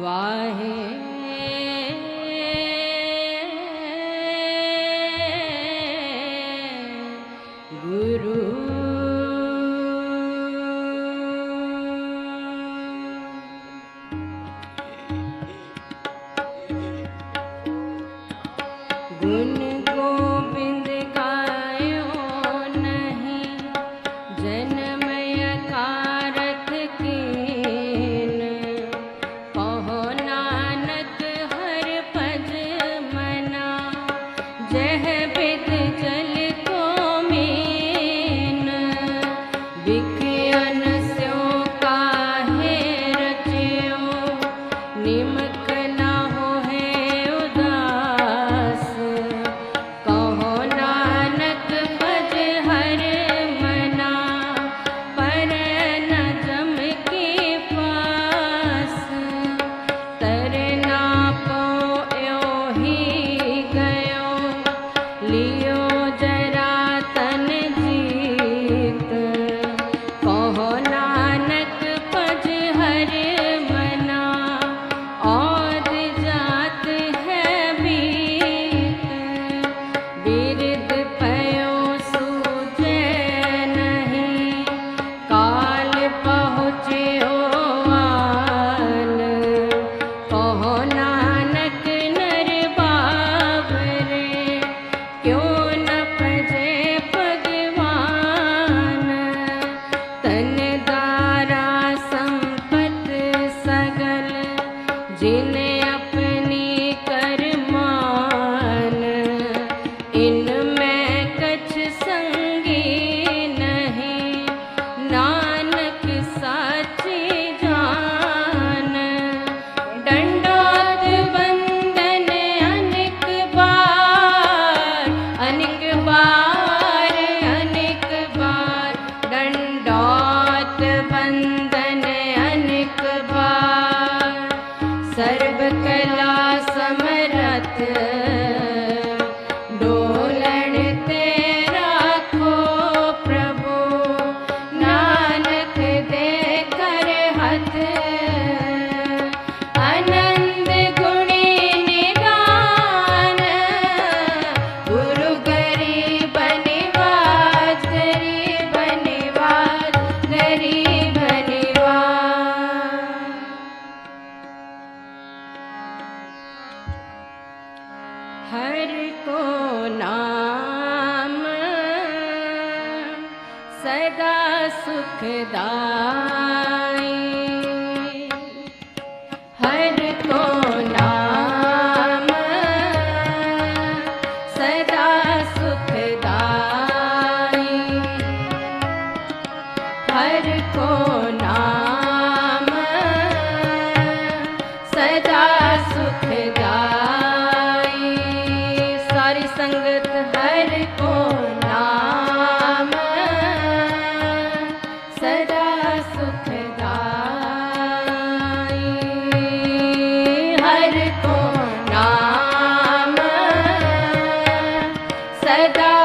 Why? सदा सुखदा सदा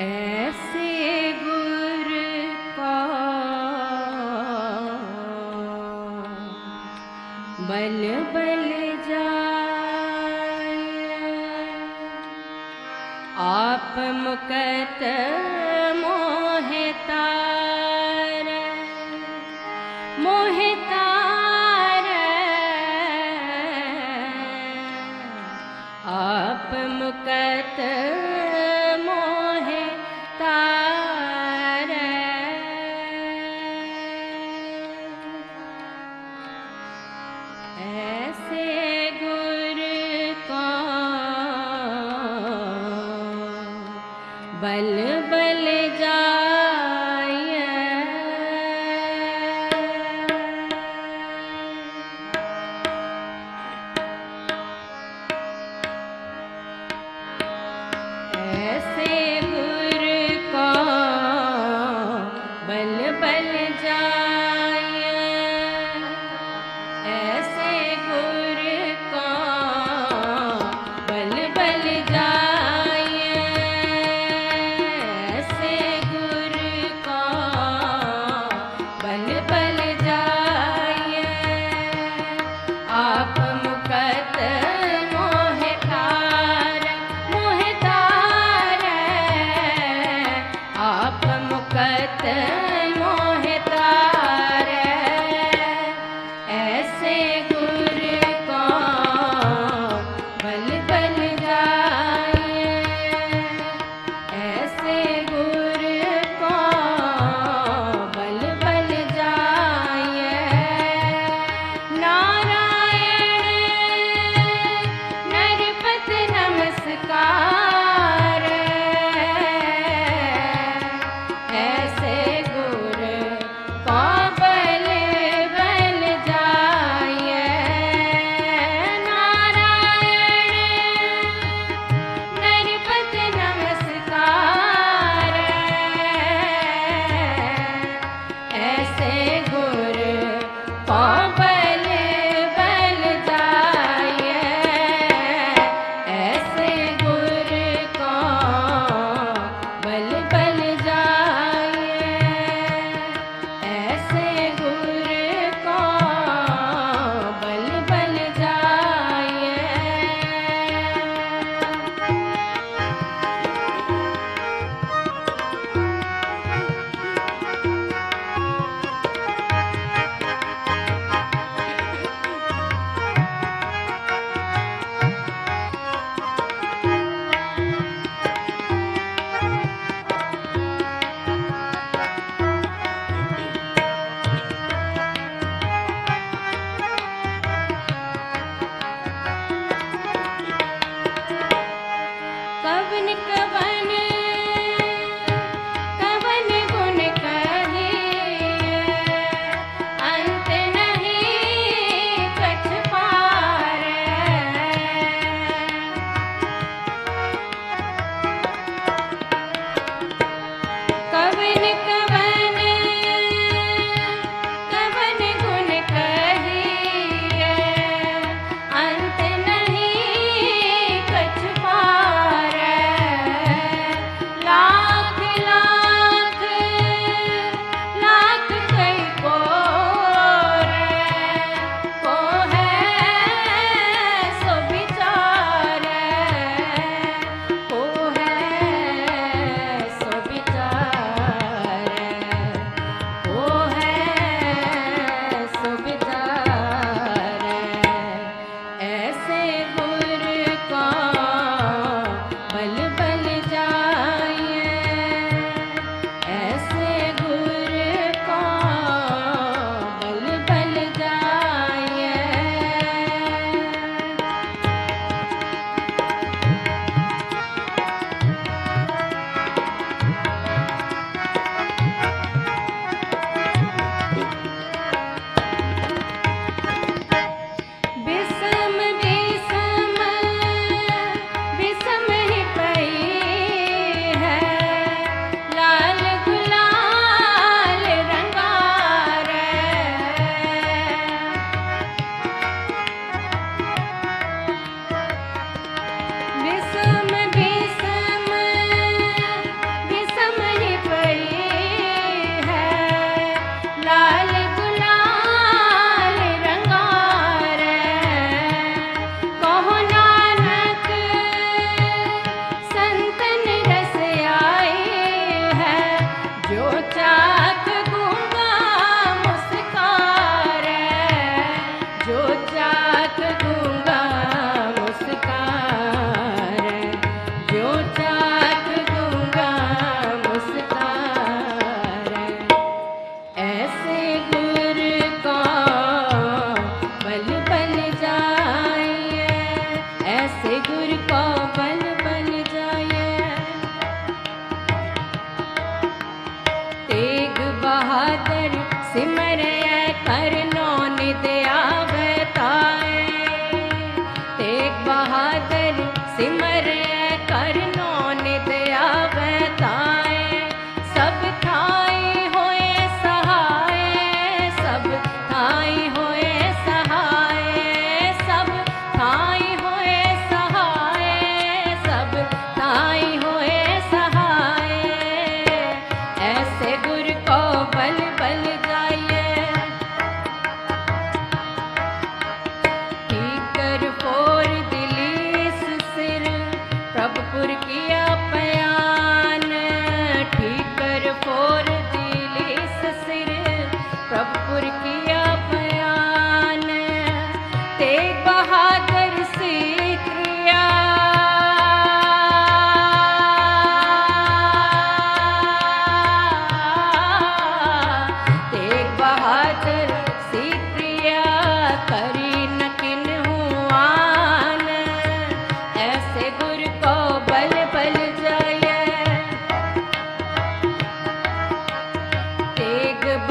and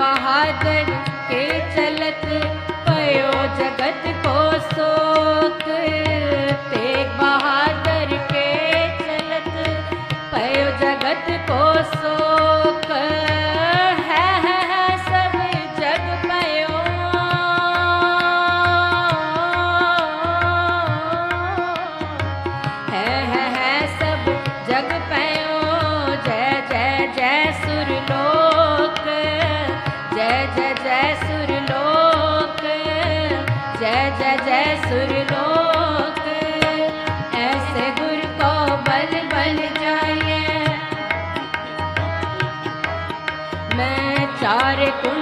महाजन के चलत पयो जगत को सोख जगत् मैं चार कुल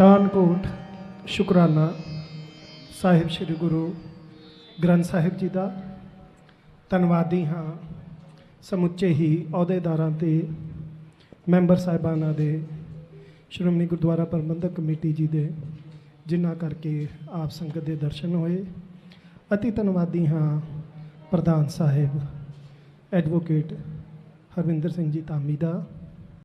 ਪਠਾਨਕੋਟ ਸ਼ੁਕਰਾਨਾ ਸਾਹਿਬ ਸ੍ਰੀ ਗੁਰੂ ਗ੍ਰੰਥ ਸਾਹਿਬ ਜੀ ਦਾ। ਧੰਨਵਾਦੀ ਹਾਂ। ਸਮੁੱਚੇ ਹੀ ਅਹੁਦੇਦਾਰਾਂ ਤੇ ਮੈਂਬਰ ਸਾਹਿਬਾਨਾਂ ਦੇ, ਸ਼੍ਰੋਮਣੀ ਗੁਰਦੁਆਰਾ ਪ੍ਰਬੰਧਕ ਕਮੇਟੀ ਜੀ ਦੇ, ਜਿਨ੍ਹਾਂ ਕਰਕੇ ਆਪ ਸੰਗਤ ਦੇ ਦਰਸ਼ਨ ਹੋਏ। ਅਤੀ ਧੰਨਵਾਦੀ ਹਾਂ ਪ੍ਰਧਾਨ ਸਾਹਿਬ, ਐਡਵੋਕੇਟ ਹਰਵਿੰਦਰ ਸਿੰਘ ਜੀ ਧਾਮੀ ਦਾ।